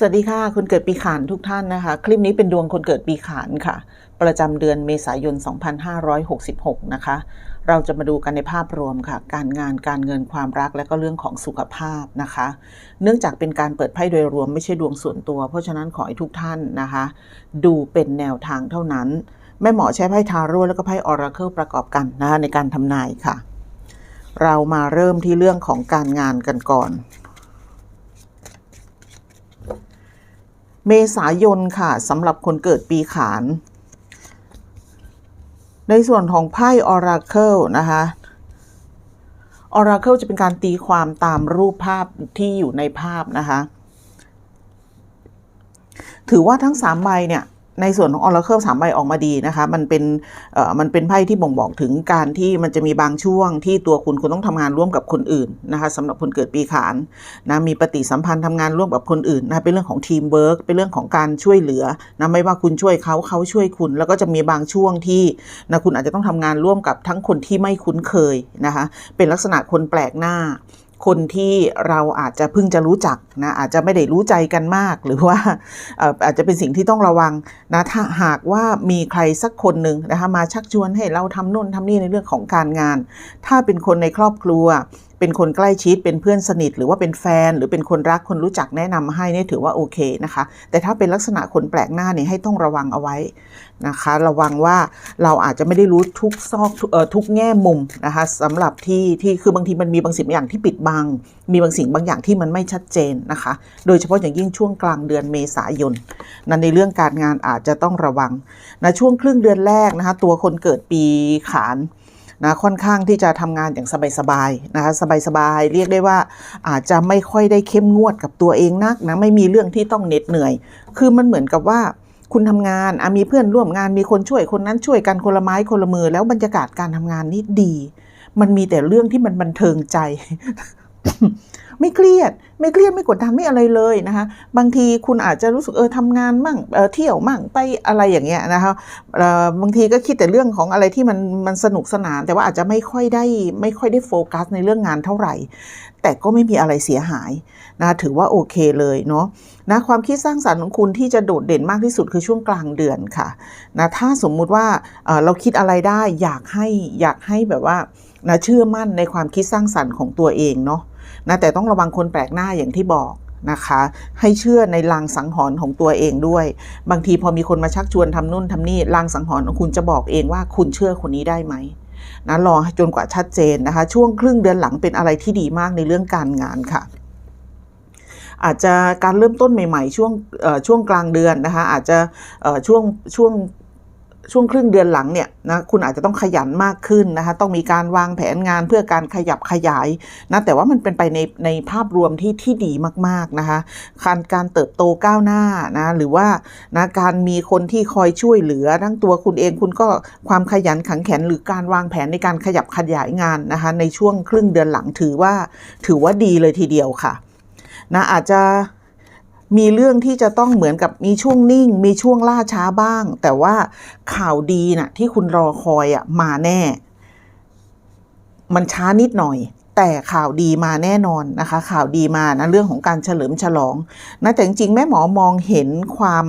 สวัสดีค่ะ คนเกิดปีขานทุกท่านนะคะ คลิปนี้เป็นดวงคนเกิดปีขานค่ะ ประจำเดือนเมษายน 2566 นะคะ เราจะมาดูกันในภาพรวมค่ะ การงานการเงินความรักและก็เรื่องของสุขภาพนะคะ เนื่องจากเป็นการเปิดไพ่โดยรวมไม่ใช่ดวงส่วนตัว เพราะฉะนั้นขอให้ทุกท่านนะคะ ดูเป็นแนวทางเท่านั้น แม่หมอใช้ไพ่ทาโร่แล้วก็ไพ่ออราเคิลประกอบกันนะคะในการทำนายค่ะ เรามาเริ่มที่เรื่องของการงานกันก่อน เมษายนค่ะสำหรับคนเกิดปีขาน ในส่วนของไพ่ออราเคิลนะคะออราเคิลจะเป็นการตีความตามรูปภาพที่อยู่ในภาพนะคะ ถือว่าทั้งสามใบเนี่ย ในส่วนของออราเคิลสามใบออกมาดีนะคะ มันเป็นเอ่อมันเป็นไพ่ที่บ่งบอกถึงการที่มันจะมีบางช่วงที่ตัวคุณคุณต้องทำงานร่วมกับคนอื่นนะคะสำหรับคนเกิดปีขานนะมีปฏิสัมพันธ์ทำงานร่วมกับคนอื่นนะเป็นเรื่องของทีมเวิร์กเป็นเรื่องของการช่วยเหลือนะไม่ว่าคุณช่วยเขาเขาช่วยคุณ แล้วก็จะมีบางช่วงที่นะคุณอาจจะต้องทำงานร่วมกับทั้งคนที่ไม่คุ้นเคยนะคะเป็นลักษณะคนแปลกหน้า คนที่เราอาจจะเพิ่งจะรู้จักนะอาจจะไม่ได้รู้ใจกันมาก หรือว่าอาจจะเป็นสิ่งที่ต้องระวังนะถ้าหากว่ามีใครสักคนหนึ่งนะคะมาชักชวนให้เราทำนู่นทำนี่ในเรื่องของการงาน ถ้าเป็นคนในครอบครัว เป็นคนใกล้ชิดเป็นเพื่อนสนิท หรือว่าเป็นแฟน หรือเป็นคนรักคนรู้จักแนะนำให้เนี่ยถือว่าโอเคนะคะ แต่ถ้าเป็นลักษณะคนแปลกหน้าเนี่ยให้ต้องระวังเอาไว้นะคะ ระวังว่าเราอาจจะไม่ได้รู้ทุกซอกทุกเอ่อทุกแง่มุมนะคะสำหรับที่ที่คือบางทีมันมีบางสิ่งบางอย่างที่ปิดบัง มีบางสิ่งบางอย่างที่มันไม่ชัดเจนนะคะ โดยเฉพาะอย่างยิ่งช่วงกลางเดือนเมษายนนั้นในเรื่องการงานอาจจะต้องระวังนะช่วงครึ่งเดือนแรกนะคะตัวคนเกิดปีขาน นะค่อนข้างที่จะทำงานอย่างสบายๆนะคะสบายๆเรียกได้ว่าอาจจะไม่ค่อยได้เข้มงวดกับตัวเองนักนะไม่มีเรื่องที่ต้องเหน็ดเหนื่อย คือมันเหมือนกับว่าคุณทำงานมีเพื่อนร่วมงานมีคนช่วยคนนั้นช่วยกันคนละไม้คนละมือ แล้วบรรยากาศการทำงานนี่ดี มันมีแต่เรื่องที่มันบันเทิงใจ ไม่เครียด ไม่เครียดไม่กดดันไม่อะไรเลยนะคะ บางทีคุณอาจจะรู้สึกเออทำงานมั่งเออเที่ยวมั่งไปอะไรอย่างเงี้ยนะคะเออบางทีก็คิดแต่เรื่องของอะไรที่มันมันสนุกสนาน แต่ว่าอาจจะไม่ค่อยได้ไม่ค่อยได้โฟกัสในเรื่องงานเท่าไหร่ แต่ก็ไม่มีอะไรเสียหายนะถือว่าโอเคเลยเนาะนะความคิดสร้างสรรค์ของคุณที่จะโดดเด่นมากที่สุดคือช่วงกลางเดือนค่ะนะถ้าสมมุติว่าเเราคิดอะไรได้อยากให้อยากให้แบบว่านะเชื่อมั่นในความคิดสร้างสรรค์ของตัวเองเนาะ นะแต่ต้องระวังคนแปลกหน้าอย่างที่บอกนะคะ ให้เชื่อในลางสังหรณ์ของตัวเองด้วย บางทีพอมีคนมาชักชวนทำนู่นทำนี่ลางสังหรณ์ของคุณจะบอกเองว่าคุณเชื่อคนนี้ได้ไหมนะรอจนกว่าชัดเจนนะคะ ช่วงครึ่งเดือนหลังเป็นอะไรที่ดีมากในเรื่องการงานค่ะอาจจะการเริ่มต้นใหม่ ๆ ช่วงเอ่อช่วงกลางเดือนนะคะอาจจะเอ่อช่วงช่วง ช่วงครึ่งเดือนหลังเนี่ยนะคุณอาจจะต้องขยันมากขึ้นนะคะต้องมีการวางแผนงานเพื่อการขยับขยายนะแต่ว่ามันเป็นไปในในภาพรวมที่ที่ดีมากๆนะคะการการเติบโตก้าวหน้านะหรือว่านะการมีคนที่คอยช่วยเหลือทั้งตัวคุณเองคุณก็ความขยันขันแข็งหรือการวางแผนในการขยับขยายงานนะคะในช่วงครึ่งเดือนหลังถือว่าถือว่าดีเลยทีเดียวค่ะนะอาจจะ มีเรื่องที่จะต้องเหมือนกับมีช่วงนิ่ง มีช่วงล่าช้าบ้าง แต่ว่าข่าวดีน่ะที่คุณรอคอยอะมาแน่ มันช้านิดหน่อย แต่ข่าวดีมาแน่นอนนะคะ ข่าวดีมานะเรื่องของการเฉลิมฉลองนะแต่จริงๆแม่หมอมองเห็นความ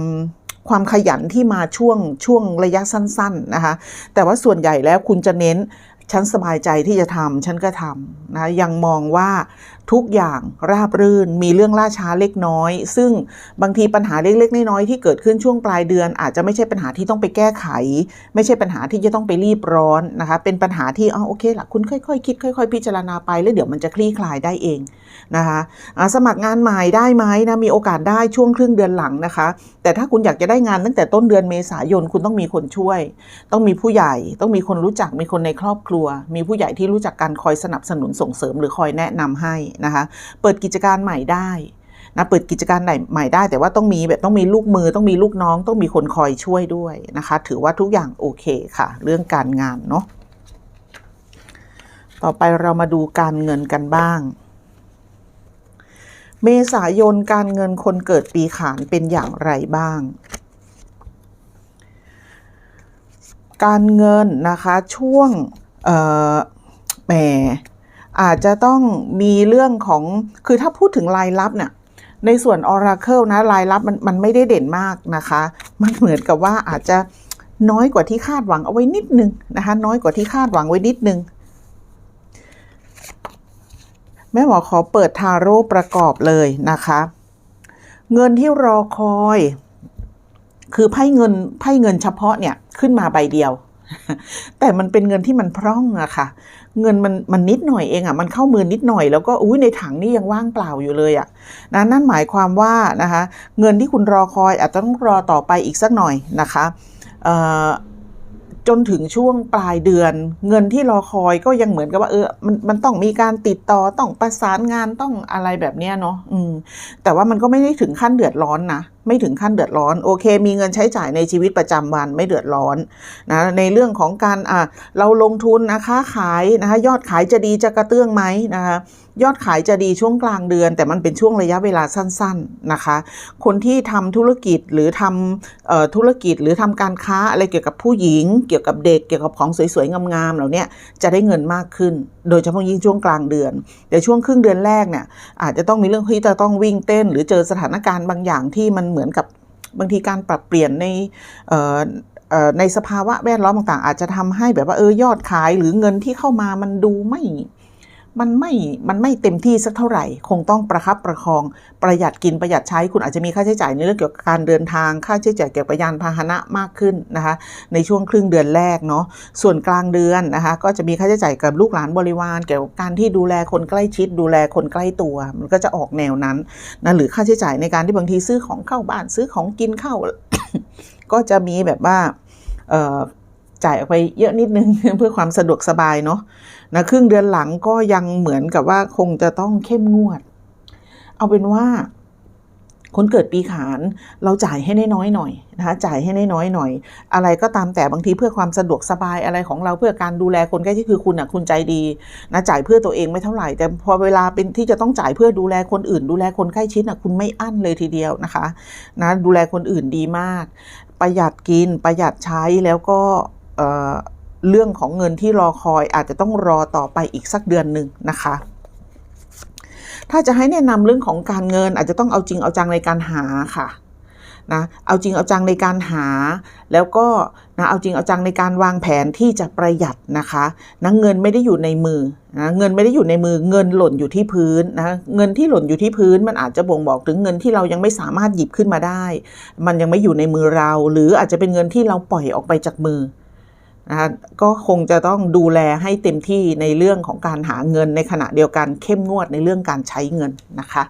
ความขยันที่มาช่วงช่วงระยะสั้น ๆนะคะ แต่ว่าส่วนใหญ่แล้วคุณจะเน้น ฉันสบายใจที่จะทำฉันก็ทำนะยังมองว่าทุกอย่างราบรื่นมีเรื่องล่าช้าเล็กน้อย ซึ่งบางทีปัญหาเล็กๆน้อยๆที่เกิดขึ้นช่วงปลายเดือน อาจจะไม่ใช่ปัญหาที่ต้องไปแก้ไข ไม่ใช่ปัญหาที่จะต้องไปรีบร้อนนะคะเป็นปัญหาที่อ๋อโอเคละคุณค่อยๆคิดค่อย ๆ พิจารณาไปแล้วเดี๋ยวมันจะคลี่คลายได้เอง นะคะสมัครงานใหม่ได้ไหมนะมีโอกาสได้ช่วงครึ่งเดือนหลังนะคะ แต่ถ้าคุณอยากจะได้งานตั้งแต่ต้นเดือนเมษายนคุณต้องมีคนช่วย ต้องมีผู้ใหญ่ ต้องมีคนรู้จักมีคนในครอบครัว มีผู้ใหญ่ที่รู้จักการคอยสนับสนุนส่งเสริมหรือคอยแนะนำให้นะคะเปิดกิจการใหม่ได้นะเปิดกิจการใหม่ได้แต่ว่าต้องมีแบบต้องมีลูกมือต้องมีลูกน้อง ต้องมีคนคอยช่วยด้วยนะคะ ถือว่าทุกอย่างโอเคค่ะ เรื่องการงานเนาะต่อไปเรามาดูการเงินกันบ้าง เมษายนการเงินคนเกิดปีขานเป็นอย่างไรบ้าง การเงินนะคะช่วงแหมอาจจะต้องมีเรื่องของคือถ้าพูดถึงรายรับเนี่ยในส่วน Oracle นะรายรับมันมันไม่ได้เด่นมากนะคะ มันเหมือนกับว่าอาจจะน้อยกว่าที่คาดหวังเอาไว้นิดนึงนะคะ น้อยกว่าที่คาดหวังไว้นิดนึง แม่หมอขอเปิดทาโร่ประกอบเลยนะคะ เงินที่รอคอย คือไพ่เงินไพ่เงินเฉพาะเนี่ยขึ้นมาใบเดียว แต่มันเป็นเงินที่มันพร่องอะค่ะ เงินมันมันนิดหน่อยเองอะมันเข้ามือนิดหน่อยแล้วก็อุ้ยในถังนี่ยังว่างเปล่าอยู่เลยอะนะนั่นหมายความว่านะคะ เงินที่คุณรอคอยอาจจะต้องรอต่อไปอีกสักหน่อยนะคะ จนถึงช่วงปลายเดือน เงินที่รอคอยก็ยังเหมือนกับว่าเออมันมันต้องมีการติดต่อต้องประสานงานต้องอะไรแบบเนี้ยเนาะอืมแต่ว่ามันก็ไม่ได้ถึงขั้นเดือดร้อนนะ ไม่ถึงขั้นเดือดร้อน โอเค มีเงินใช้จ่ายในชีวิตประจำวันไม่เดือดร้อนนะในเรื่องของการอ่าเราลงทุนนะค้าขายนะคะยอดขายจะดีจะกระเตื้องไหมนะคะยอดขายจะดีช่วงกลางเดือน แต่มันเป็นช่วงระยะเวลาสั้น ๆนะคะ คนที่ทำธุรกิจหรือทำออธุรกิจหรือทำการค้าอะไรเกี่ยวกับผู้หญิง เกี่ยวกับเด็กเกี่ยวกับของสวยๆงามๆเหล่านี้จะได้เงินมากขึ้น โดยเฉพาะยิ่งช่วงกลางเดือนแต่ช่วงครึ่งเดือนแรกเนี่ยอาจจะต้องมีเรื่องที่จะต้องวิ่งเต้น หรือเจอสถานการณ์บางอย่างที่มันเหมือนมือนกับบางทีการปรับเปลี่ยนในในสภาวะแวดล้อมต่างๆ อาจจะทำให้แบบว่าเออยอดขายหรือเงินที่เข้ามามันดูไม่ มันไม่ มันไม่เต็มที่สักเท่าไหร่ คงต้องประคับประคอง ประหยัดกินประหยัดใช้ คุณอาจจะมีค่าใช้จ่ายในเรื่องเกี่ยวกับการเดินทาง ค่าใช้จ่ายเกี่ยวกับยานพาหนะมากขึ้นนะคะ ในช่วงครึ่งเดือนแรกเนาะ ส่วนกลางเดือนนะคะ ก็จะมีค่าใช้จ่ายกับลูกหลานบริวาร เกี่ยวกับการที่ดูแลคนใกล้ชิด ดูแลคนใกล้ตัว มันก็จะออกแนวนั้นนะ หรือค่าใช้จ่ายในการที่บางทีซื้อของเข้าบ้าน ซื้อของกินเข้า ก็จะมีแบบว่าจ่ายออกไปเยอะนิดนึงเพื่อความสะดวกสบายเนาะ นะครึ่งเดือนหลังก็ยังเหมือนกับว่าคงจะต้องเข้มงวด เอาเป็นว่า คนเกิดปีขานเราจ่ายให้น้อยๆหน่อยนะคะจ่ายให้น้อยๆหน่อย อะไรก็ตามแต่บางทีเพื่อความสะดวกสบายอะไรของเราเพื่อการดูแลคนใกล้ที่คือคุณอะคุณใจดีนะจ่ายเพื่อตัวเองไม่เท่าไหร่ แต่พอเวลาเป็นที่จะต้องจ่ายเพื่อดูแลคนอื่น ดูแลคนใกล้ชิดอะคุณไม่อั้นเลยทีเดียวนะคะนะดูแลคนอื่นดีมาก ประหยัดกินประหยัดใช้แล้วก็ เรื่องของเงินที่รอคอยอาจจะต้องรอต่อไปอีกสักเดือนหนึ่งนะคะ ถ้าจะให้แนะนำเรื่องของการเงินอาจจะต้องเอาจริงเอาจังในการหาค่ะนะเอาจริงเอาจังในการหา แล้วก็นะเอาจริงเอาจังในการวางแผนที่จะประหยัดนะคะนะเงินไม่ได้อยู่ในมือนะเงินไม่ได้อยู่ในมือเงินหล่นอยู่ที่พื้นนะเงินที่หล่นอยู่ที่พื้น มันอาจจะบ่งบอกถึงเงินที่เรายังไม่สามารถหยิบขึ้นมาได้ มันยังไม่อยู่ในมือเรา หรืออาจจะเป็นเงินที่เราปล่อยออกไปจากมือ นะคะก็คงจะต้องดูแลให้เต็มที่ในเรื่องของการหาเงินในขณะเดียวกันเข้มงวดในเรื่องการใช้เงินนะคะ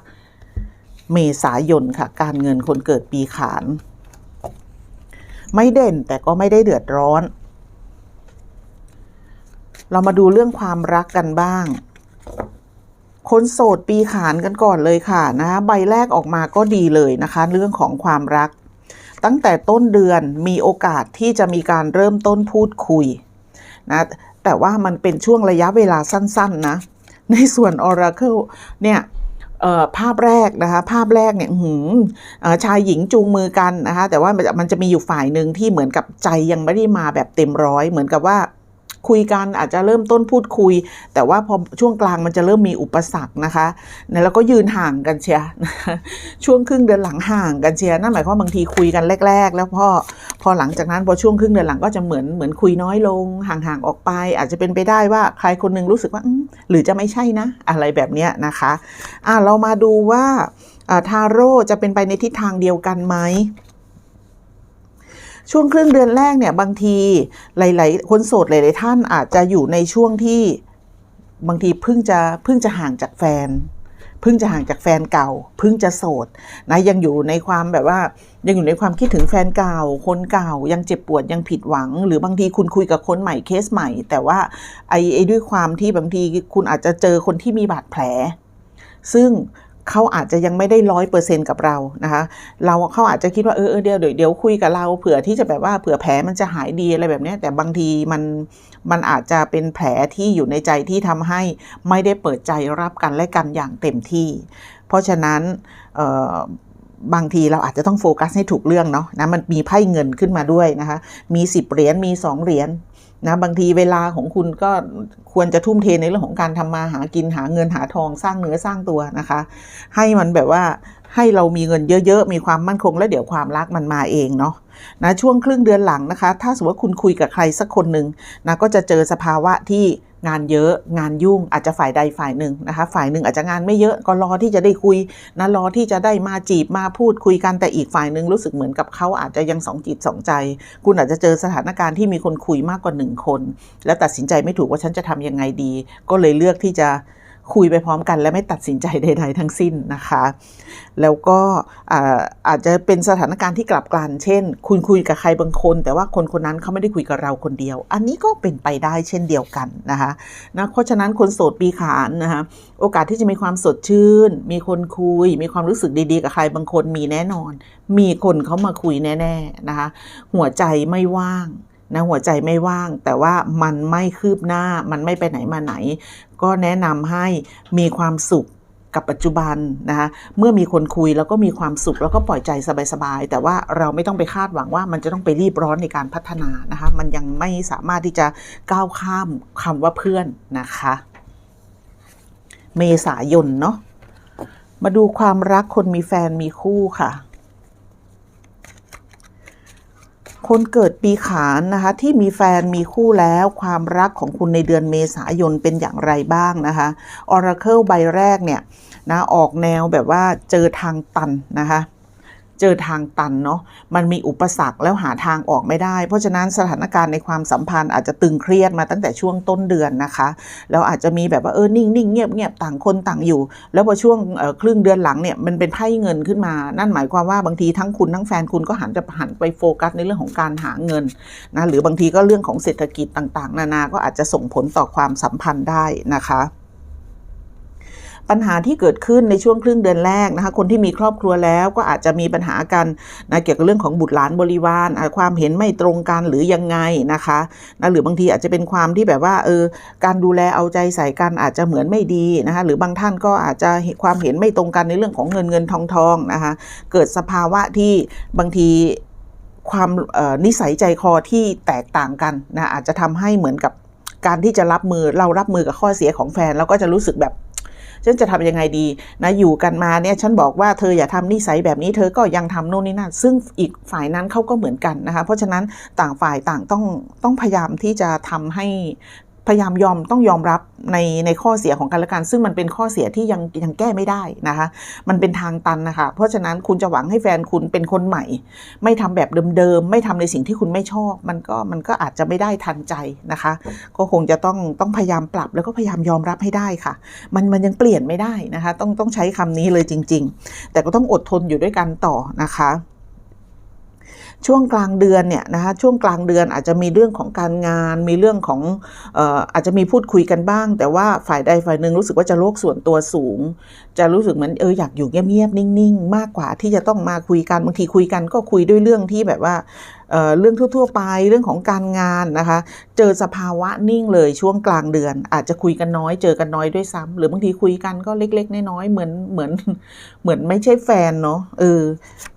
เมษายนค่ะ การเงินคนเกิดปีขาน ไม่เด่นแต่ก็ไม่ได้เดือดร้อน เรามาดูเรื่องความรักกันบ้างคนโสดปีขานกันก่อนเลยค่ะนะใบแรกออกมาก็ดีเลยนะคะ เรื่องของความรัก ตั้งแต่ต้นเดือนมีโอกาสที่จะมีการเริ่มต้นพูดคุยนะแต่ว่ามันเป็นช่วงระยะเวลาสั้นๆนะ ในส่วน Oracle เนี่ยภาพแรกนะคะ ภาพแรกเนี่ยหืมชายหญิงจูงมือกันนะคะ แต่ว่ามันจะมีอยู่ฝ่ายหนึ่งที่เหมือนกับใจยังไม่ได้มาแบบเต็มร้อย เหมือนกับว่า คุยกันอาจจะเริ่มต้นพูดคุย แต่ว่าพอช่วงกลางมันจะเริ่มมีอุปสรรคนะคะแล้วก็ยืนห่างกันเชียร์ช่วงครึ่งเดือนหลังห่างกันเชียร์นั่นหมายความบางทีคุยกันแรก ๆ แล้วพอพอหลังจากนั้นพอช่วงครึ่งเดือนหลังก็จะเหมือนเหมือนคุยน้อยลงห่างๆออกไป อาจจะเป็นไปได้ว่าใครคนหนึงรู้สึกว่าหรือจะไม่ใช่นะ อะไรแบบนี้นะคะอะเรามาดูว่าทาโร่จะเป็นไปในทิศทางเดียวกันไหม ช่วงครึ่งเดือนแรกเนี่ยบางทีหลายๆ คนโสดหลายๆท่านอาจจะอยู่ในช่วงที่บางทีเพิ่งจะเพิ่งจะห่างจากแฟนเพิ่งจะห่างจากแฟนเก่า เพิ่งจะโสดนะยังอยู่ในความแบบว่า ยังอยู่ในความคิดถึงแฟนเก่า คนเก่ายังเจ็บปวดยังผิดหวัง หรือบางทีคุณคุยกับคนใหม่เคสใหม่ แต่ว่าไอ้ไอ้ด้วยความที่บางทีคุณอาจจะเจอคนที่มีบาดแผล ซึ่ง เขาอาจจะยังไม่ได้ร้อยเปอร์เซ็นกับเรานะคะ เราเขาอาจจะคิดว่าเออเดี๋ยวเดี๋ยวคุยกับเราเผื่อที่จะแบบว่าเผื่อแผลมันจะหายดีอะไรแบบนี้แต่บางทีมันมันอาจจะเป็นแผลที่อยู่ในใจที่ทำให้ไม่ได้เปิดใจรับกันและกันอย่างเต็มที่ เพราะฉะนั้นเออบางทีเราอาจจะต้องโฟกัสให้ถูกเรื่องเนาะนะมันมีไพ่เงินขึ้นมาด้วยนะคะ มีสิบเหรียญมีสองเหรียญ นะบางทีเวลาของคุณก็ควรจะทุ่มเทในเรื่องของการทำมาหากินหาเงินหาทองสร้างเนื้อสร้างตัวนะคะ ให้มันแบบว่าให้เรามีเงินเยอะๆ มีความมั่นคง แล้วเดี๋ยวความรักมันมาเองเนาะนะช่วงครึ่งเดือนหลังนะคะ ถ้าสมมติว่าคุณคุยกับใครสักคนหนึ่งนะก็จะเจอสภาวะที่ งานเยอะงานยุ่งอาจจะฝ่ายใดฝ่ายหนึ่งนะคะ ฝ่ายหนึ่งอาจจะงานไม่เยอะก็รอที่จะได้คุยนะรอที่จะได้มาจีบมาพูดคุยกันแต่อีกฝ่ายหนึ่งรู้สึกเหมือนกับเขาอาจจะยังสองจิตสองใจ คุณอาจจะเจอสถานการณ์ที่มีคนคุยมากกว่าหนึ่งคน แล้วตัดสินใจไม่ถูกว่าฉันจะทำยังไงดี ก็เลยเลือกที่จะ คุยไปพร้อมกัน และไม่ตัดสินใจใด ๆ ทั้งสิ้นนะคะ แล้วก็อาอาจจะเป็นสถานการณ์ที่กลับกันเช่น คุณคุยกับใครบางคน แต่ว่าคนคนนั้นเขาไม่ได้คุยกับเราคนเดียว อันนี้ก็เป็นไปได้เช่นเดียวกันนะคะนะเพราะฉะนั้นคนโสดปีขานนะคะโอกาสที่จะมีความสดชื่น มีคนคุย มีความรู้สึกดีๆ กับใครบางคนมีแน่นอน มีคนเขามาคุยแน่ ๆนะคะ หัวใจไม่ว่าง นะหัวใจไม่ว่าง แต่ว่ามันไม่คืบหน้ามันไม่ไปไหนมาไหน ก็แนะนำให้มีความสุขกับปัจจุบันนะคะเมื่อมีคนคุยแล้วก็มีความสุขแล้วก็ปล่อยใจสบายๆ แต่ว่าเราไม่ต้องไปคาดหวังว่ามันจะต้องไปรีบร้อนในการพัฒนานะคะมันยังไม่สามารถที่จะก้าวข้ามคำว่าเพื่อนนะคะ เมษายนเนาะมาดูความรักคนมีแฟนมีคู่ค่ะ คนเกิดปีขานนะคะที่มีแฟนมีคู่แล้วความรักของคุณในเดือนเมษายนเป็นอย่างไรบ้างนะคะออร์เคิลใบแรกเนี่ยนะออกแนวแบบว่าเจอทางตันนะคะ เจอทางตันเนาะมันมีอุปสรรคแล้วหาทางออกไม่ได้ เพราะฉะนั้นสถานการณ์ในความสัมพันธ์อาจจะตึงเครียดมาตั้งแต่ช่วงต้นเดือนนะคะ แล้วอาจจะมีแบบว่าเออนิ่งนิ่งเงียบเงียบต่างคนต่างอยู่ แล้วพอช่วงครึ่งเดือนหลังเนี่ยมันเป็นไพ่เงินขึ้นมา นั่นหมายความว่าบางทีทั้งคุณทั้งแฟนคุณก็หันจะหันไปโฟกัสในเรื่องของการหาเงินนะหรือบางทีก็เรื่องของเศรษฐกิจต่าง ๆ นานาก็อาจจะส่งผลต่อความสัมพันธ์ได้นะคะ ปัญหาที่เกิดขึ้นในช่วงครึ่งเดือนแรกนะคะคนที่มีครอบครัวแล้วก็อาจจะมีปัญหากันนะเกี่ยวกับเรื่องของบุตรหลานบริวารความเห็นไม่ตรงกันหรือยังไงนะคะนะหรือบางทีอาจจะเป็นความที่แบบว่าเออการดูแลเอาใจใส่กันอาจจะเหมือนไม่ดีนะคะหรือบางท่านก็อาจจะความเห็นไม่ตรงกันในเรื่องของเงินเงินทองทองนะคะเกิดสภาวะที่บางทีความนิสัยใจคอที่แตกต่างกันนะอาจจะทำให้เหมือนกับการที่จะรับมือเรารับมือกับข้อเสียของแฟนเราก็จะรู้สึกแบบ ฉันจะทำยังไงดีนะอยู่กันมาเนี่ยฉันบอกว่าเธออย่าทำนิสัยแบบนี้เธอก็ยังทำโน่นนี่นั่นซึ่งอีกฝ่ายนั้นเขาก็เหมือนกันนะคะเพราะฉะนั้นต่างฝ่ายต่างต้องต้องพยายามที่จะทำให้ พยายามยอมต้องยอมรับในในข้อเสียของกันและกันซึ่งมันเป็นข้อเสียที่ยังยังแก้ไม่ได้นะคะ มันเป็นทางตันนะคะ เพราะฉะนั้นคุณจะหวังให้แฟนคุณเป็นคนใหม่ ไม่ทำแบบเดิมๆ ไม่ทำในสิ่งที่คุณไม่ชอบ มันก็มันก็อาจจะไม่ได้ทันใจนะคะ ก็คงจะต้องต้องพยายามปรับแล้วก็พยายามยอมรับให้ได้ค่ะ มันมันยังเปลี่ยนไม่ได้นะคะ ต้องต้องใช้คำนี้เลยจริง ๆ แต่ก็ต้องอดทนอยู่ด้วยกันต่อนะคะ ช่วงกลางเดือนเนี่ยนะคะช่วงกลางเดือนอาจจะมีเรื่องของการงาน มีเรื่องของอออาจจะมีพูดคุยกันบ้าง แต่ว่าฝ่ายใดฝ่ายหนึ่งรู้สึกว่าจะโลกส่วนตัวสูง จะรู้สึกเหมือนเอออยากอยู่เงียบๆนิ่ง ๆ มากกว่าที่จะต้องมาคุยกันบางทีคุยกันก็คุยด้วยเรื่องที่แบบว่าเเรื่องทั่ว ๆ ไปเรื่องของการงานนะคะ เจอสภาวะนิ่งเลยช่วงกลางเดือน อาจจะคุยกันน้อยเจอกันน้อยด้วยซ้ำหรือบางทีคุยกันก็เล็ก ๆ น้อยๆเหมือนเหมือนเหมือนไม่ใช่แฟนเนาะเออ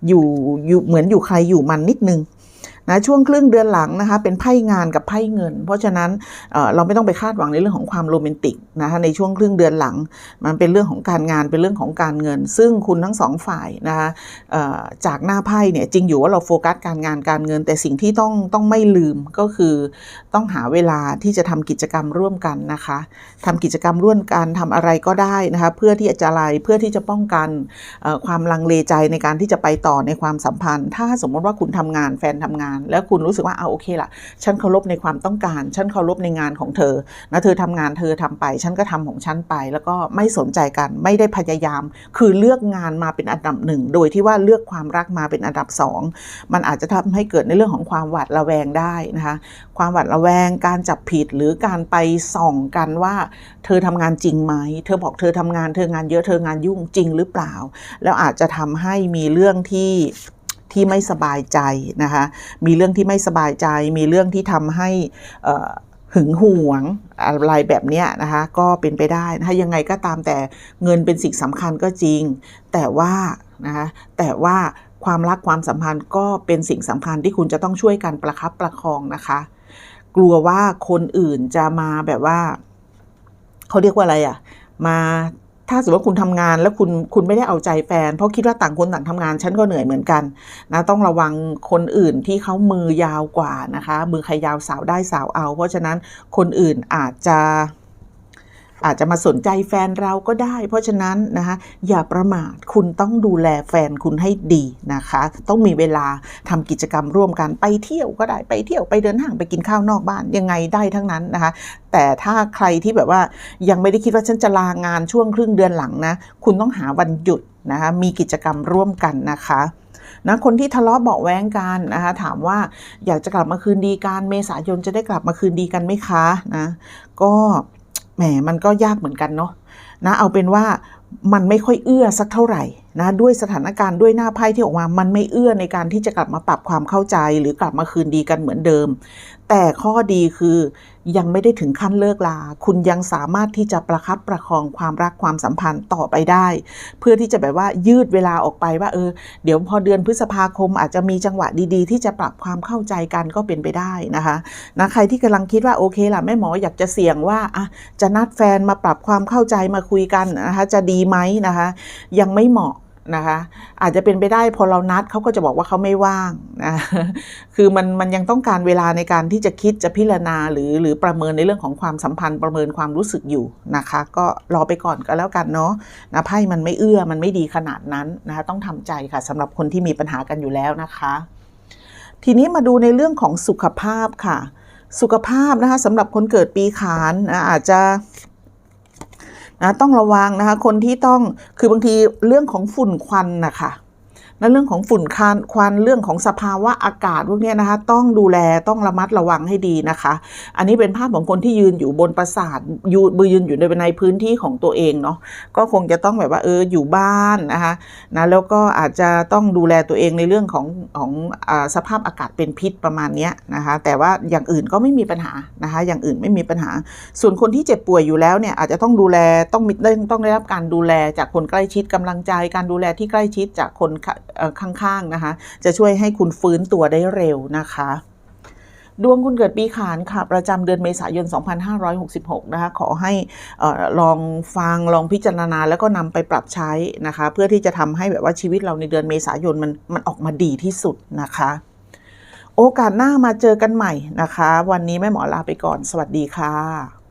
อยู่อยู่เหมือนอยู่ใครอยู่มันนิดนึง นะช่วงครึ่งเดือนหลังนะคะเป็นไพ่งานกับไพ่เงิน เพราะฉะนั้นเเราไม่ต้องไปคาดหวังในเรื่องของความโรแมนติกนะคะในช่วงครึ่งเดือนหลัง มันเป็นเรื่องของการงานเป็นเรื่องของการเงิน ซึ่งคุณทั้งสองฝ่ายนะคะจากหน้าไพ่เนี่ยจริงอยู่ว่าเราโฟกัสการงานการเงิน แต่สิ่งที่ต้องต้องไม่ลืมก็คือต้องหาเวลาที่จะทำกิจกรรมร่วมกันนะคะทำกิจกรรมร่วมกันทำอะไรก็ได้นะคะเพื่อที่จะอะไรเพื่อที่จะป้องกันความลังเลใจในการที่จะไปต่อในความสัมพันธ์ ถ้าสมมติว่าคุณทำงานแฟนทำงานแล้วคุณรู้สึกว่าเอาโอเคละฉันเคารพในความต้องการ ฉันเคารพในงานของเธอนะเธอทำงานเธอทำไป ฉันก็ทำของฉันไป แล้วก็ไม่สนใจกันไม่ได้พยายาม คือเลือกงานมาเป็นอันดับหนึ่งโดยที่ว่าเลือกความรักมาเป็นอันดับสองมันอาจจะทำให้เกิดในเรื่องของความหวาดระแวงได้นะคะความหวาดระแวงการจับผิดหรือการไปส่องกันว่าเธอทำงานจริงไหม เธอบอกเธอทำงานเธองานเยอะเธองานยุ่งจริงหรือเปล่า แล้วอาจจะทำให้มีเรื่องที่ ที่ไม่สบายใจนะคะ มีเรื่องที่ไม่สบายใจ มีเรื่องที่ทำให้หึงหวงอะไรแบบนี้นะคะก็เป็นไปได้นะคะยังไงก็ตามแต่เงินเป็นสิ่งสำคัญก็จริง แต่ว่านะคะแต่ว่าความรักความสัมพันธ์ก็เป็นสิ่งสำคัญที่คุณจะต้องช่วยกันประคับประคองนะคะ กลัวว่าคนอื่นจะมาแบบว่า เขาเรียกว่าอะไรอะ่ะ มา ถ้าสมมติว่าคุณทำงานแล้วคุณคุณไม่ได้เอาใจแฟน เพราะคิดว่าต่างคนต่างทำงานฉันก็เหนื่อยเหมือนกันนะต้องระวังคนอื่นที่เขามือยาวกว่านะคะ มือใครยาวสาวได้สาวเอา เพราะฉะนั้นคนอื่นอาจจะ อาจจะมาสนใจแฟนเราก็ได้ เพราะฉะนั้นนะคะอย่าประมาทคุณต้องดูแลแฟนคุณให้ดีนะคะ ต้องมีเวลาทำกิจกรรมร่วมกันไปเที่ยวก็ได้ไปเที่ยวไปเดินห้างไปกินข้าวนอกบ้านยังไงได้ทั้งนั้นนะคะ แต่ถ้าใครที่แบบว่ายังไม่ได้คิดว่าฉันจะลางานช่วงครึ่งเดือนหลังนะคุณต้องหาวันหยุดนะคะมีกิจกรรมร่วมกันนะคะนะคนที่ทะเลาะเบาแว้งกันนะคะถามว่าอยากจะกลับมาคืนดีกันเมษายนจะได้กลับมาคืนดีกันไหมคะนะก็ มมันก็ยากเหมือนกันเนาะนะเอาเป็นว่ามันไม่ค่อยเอื้อสักเท่าไหร่นะด้วยสถานการณ์ด้วยหน้าไพ่ที่ออกมา มันไม่เอื้อในการที่จะกลับมาปรับความเข้าใจ หรือกลับมาคืนดีกันเหมือนเดิมแต่ข้อดีคือยังไม่ได้ถึงขั้นเลิกลา คุณยังสามารถที่จะประคับประคองความรักความสัมพันธ์ต่อไปได้ เพื่อที่จะแบบว่ายืดเวลาออกไปว่าเออเดี๋ยวพอเดือนพฤษภาคมอาจจะมีจังหวะดีๆ ที่จะปรับความเข้าใจกันก็เป็นไปได้นะคะนะใครที่กำลังคิดว่าโอเคล่ะแม่หมออยากจะเสี่ยงว่าอะจะนัดแฟนมาปรับความเข้าใจมาคุยกันนะคะจะดีไหมนะคะ ยังไม่เหมาะ นะคะ อาจจะเป็นไปได้พอเรานัดเขาก็จะบอกว่าเขาไม่ว่างนะคือมันมันยังต้องการเวลาในการที่จะคิดจะพิจารณาหรือหรือประเมินในเรื่องของความสัมพันธ์ประเมินความรู้สึกอยู่นะคะ ก็รอไปก่อนก็แล้วกันเนาะนะไพ่มันไม่เอื้อมันไม่ดีขนาดนั้นนะคะต้องทำใจค่ะสำหรับคนที่มีปัญหากันอยู่แล้วนะคะ ทีนี้มาดูในเรื่องของสุขภาพค่ะ สุขภาพนะคะสำหรับคนเกิดปีขานนะอาจจะ นะต้องระวังนะคะ คนที่ต้องคือบางทีเรื่องของฝุ่นควันนะคะ และเรื่องของฝุ่นควันควันเรื่องของสภาวะอากาศพวกนี้นะคะต้องดูแลต้องระมัดระวังให้ดีนะคะ อันนี้เป็นภาพของคนที่ยืนอยู่บนปราสาทยืนยืนอยู่ในในพื้นที่ของตัวเองเนาะก็คงจะต้องแบบว่าเอออยู่บ้านนะคะนะแล้วก็อาจจะต้องดูแลตัวเองในเรื่องของของอสภาพอากาศเป็นพิษประมาณนี้นะคะแต่ว่าอย่างอื่นก็ไม่มีปัญหานะคะอย่างอื่นไม่มีปัญหา ส่วนคนที่เจ็บป่วยอยู่แล้วเนี่ยอาจจะต้องดูแลต้องมีต้องต้องได้รับการดูแลจากคนใกล้ชิดกำลังใจ การดูแลที่ใกล้ชิดจากคนข้างๆนะคะ จะช่วยให้คุณฟื้นตัวได้เร็วนะคะดวงคุณเกิดปีขานค่ะ ประจำเดือนเมษายน 2566 นะคะ ขอให้เออลองฟังลองพิจารณาแล้วก็นำไปปรับใช้นะคะ เพื่อที่จะทำให้แบบว่าชีวิตเราในเดือนเมษายนมันมันออกมาดีที่สุดนะคะ โอกาสหน้ามาเจอกันใหม่นะคะ วันนี้แม่หมอลาไปก่อน สวัสดีค่ะ